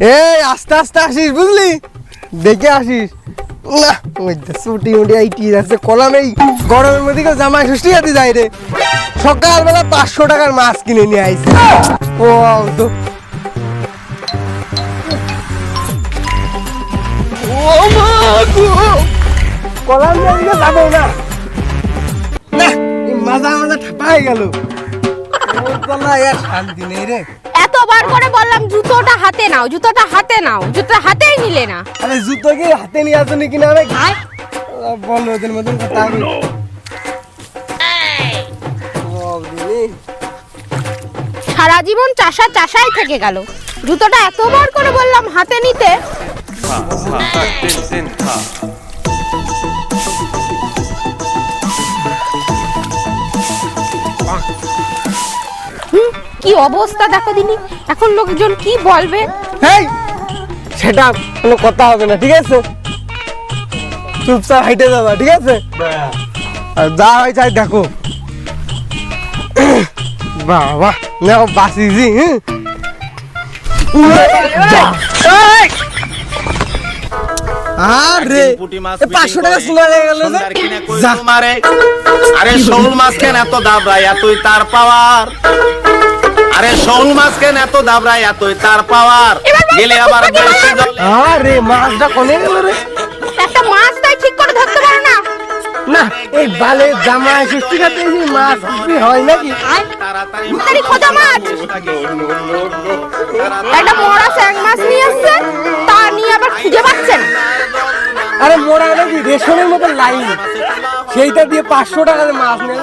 এই, আস্তে আস্তে আসিস, বুঝলি? দেখে আসিস। না ওই ছুটি আইটি যাচ্ছে কলাম এই গরমের মধ্যে জামাই ষষ্ঠী হাতে যায় রে। সকালবেলা পাঁচশো টাকার মাছ কিনে মাজা মাজা ঠাপাই গেল। শান্তি রে। এতবার করে বললাম জুতোটা হাতে নাও জুতোটা হাতে নাও জুতোটা হাতেই নিলে না। আরে জুতো কি হাতে নিয়ে আসো নাকি না বল ওদের মতন কথা আমি। সারা জীবন চাষা চাষাই থেকে গেল। জুতোটা এতবার করে বললাম হাতে নিতে। কি অবস্থা দেখো দিনি? এখন লোকজন কি বলবে? সেটা কোনো কথা হবে না ঠিক আছে? চুপচাপ হাইটে যাবা ঠিক আছে? আর যা হয় চাই দেখো। বাবা নাও বাসিছি হ্যাঁ আরে পাঁচশো টাকা লেগে গেল শোল মাছ কেন এত দাবরায় এতই তার পাওয়ার। আরে শোল মাছ কেন এত দাবরায় এতই তার পাওয়ার গেলে আবার বেশি জলে আরে মাছটা কোনে গেল রে একটা মাছ তাই ঠিক করে ধরতে পারো না না এই বালে জামা ষষ্ঠী খাতে এই যে মাছ কি হয় নাকি তাড়াতাড়ি তাড়াতাড়ি খোঁজা মাছ একটা মরা স্যাং মাছ নিয়ে আসছে তা নিয়ে আবার খুঁজে পাচ্ছেন আরে মোরা নাকি রেশনের মতো লাইন সেইটা দিয়ে পাঁচশো টাকার মাছ নেই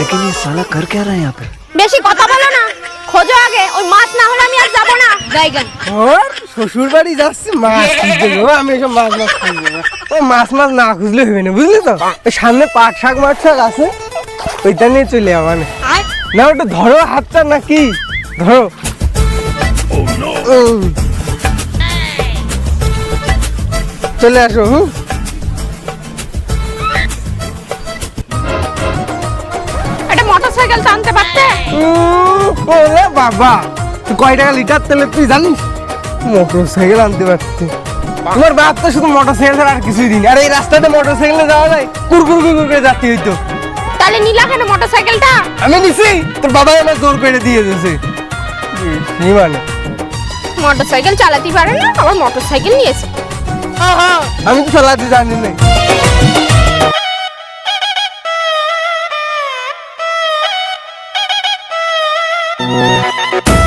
लेकिन ये साला कर क्या रहा है यहाँ पे বেশি কথা বলো না। খোঁজো আগে ওই মাছ না হলে আমি আর যাব না। গাইগান ওর শ্বশুর বাড়ি যাচ্ছে মাছ খুঁজতে গো আমি এসব মাছ মাছ খুঁজবো না। ওই মাছ মাছ না খুঁজলে হবে না বুঝলি তো? ওই সামনে পাট শাক মাছ শাক আছে ওইটা নিয়ে চলে যাওয়া মানে। না ওটা ধরো হাতটা নাকি? ধরো। উম। চলে আসো হুম? একটা মোটর সাইকেল টানতে পারতে ওরে বাবা তুই কয় টাকা লিটার তেলে তুই জানিস? মোটর সাইকেল আনতে পারছি তোমার বাপ তো শুধু মোটর সাইকেল আর কিছুই দিন। আর এই রাস্তাতে মোটর সাইকেলে যাওয়া যায়? কুরকুর কুরকুর করে যাতে হইতো। তাহলে নিলা কেন মোটর সাইকেলটা আমি নিছি তোর বাবা আমার জোর করে দিয়ে দিয়েছে। কি মানে। মোটর সাইকেল চালাতে পারে না আবার মোটর সাইকেল নিয়েছে আমি তো চালাতে জানি না Bye.